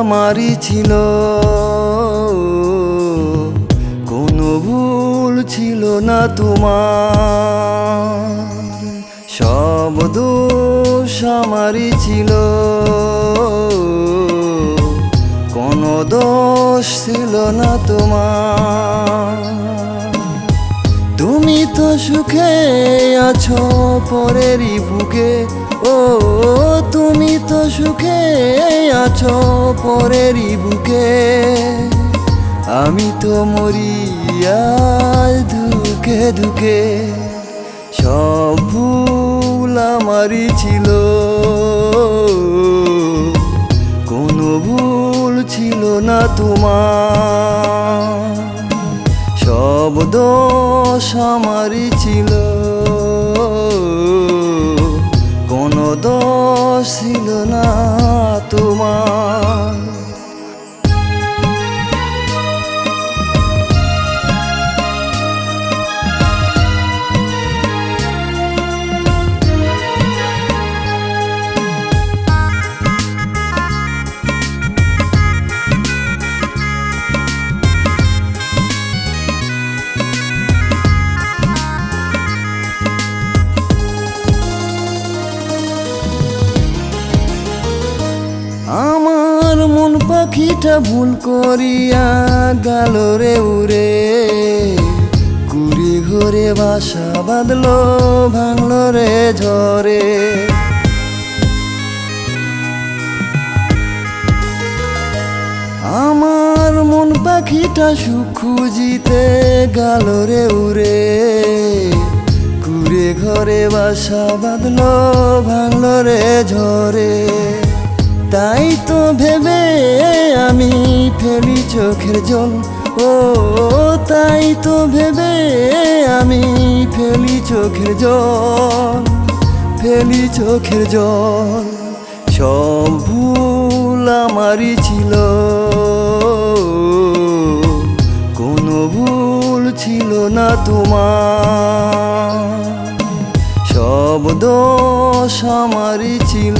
আমারই ছিল। কোনো ভুল ছিল না তোমার। সব দোষ আমারই ছিল। কোনো দোষ ছিল না তোমার। সুখে আছো পরেরই বুকে। ও, তুমি তো সুখে আছো পরেরই বুকে। আমি তো মরি আজ দুঃখে দুঃখে সব ভুল আমারই ছিল। কোনো ভুল ছিল না তোমার। সব দোষ আমারই ছিল। কোনো দোষ ছিল না তোমার। পাখিটা ভুল করিয়া গেল রে উড়ে। কুড়ি ঘরে বাসা বাঁধলো, ভাঙলো রে ঝরে আমার মন পাখিটা সুখ খুঁজিতে গেল রে উড়ে। কুড়ে ঘরে বাসা বাঁধলো, ভাঙলো রে ঝরে তাই তো ভেবে ফেলি চোখের জল। ও, তাই তো ভেবে আমি ফেলি চোখের জল, ফেলি চোখের জল। সব ভুল আমারই ছিল, কোনো ভুল ছিল না তোমার। সব দোষ আমারই ছিল।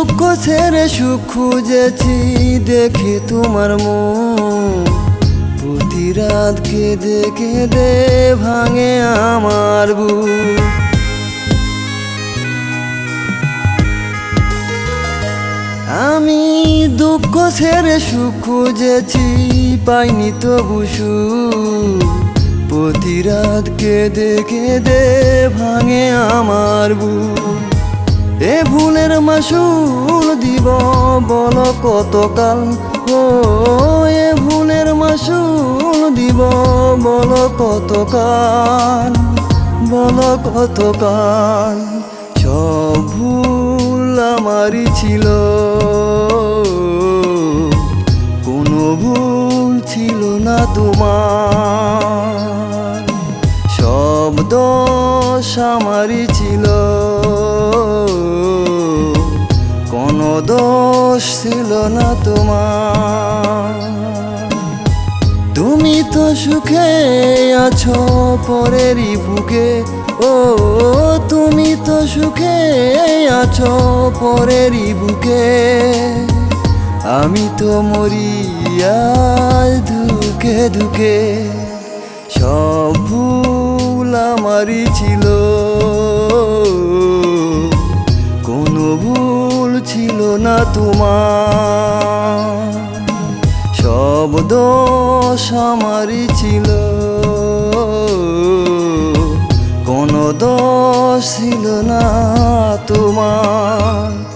দুঃখ ছেড়ে সুখ খুঁজেছি, দেখে তোমার মন। প্রতি রাত কেঁদে কেঁদে ভাঙে আমার বুক। আমি দুঃখ ছেড়ে সুখ খুঁজেছি, পাইনি তো বুসু প্রতি রাত কেঁদে কেঁদে ভাঙে আমার বুক। এ ভুলের মাসুল দিব বল কতকাল? ও, এ ভুলের মাসুল দিব বল কতকাল? বল কতকাল? সব ভুল আমারই ছিল। কোনো ভুল ছিল না তোমার। সব দোষ আমারই ছিল। দোষ ছিল না তোমার। তুমি তো সুখে আছো পরেরই বুকে। ও, তুমি তো সুখে আছো পরেরই বুকে। আমি তো মরি আজ দুঃখে দুঃখে সব ভুল আমারই ছিল। তোমার। সব দোষ আমারই ছিল। কোনো দোষ ছিল না তোমার।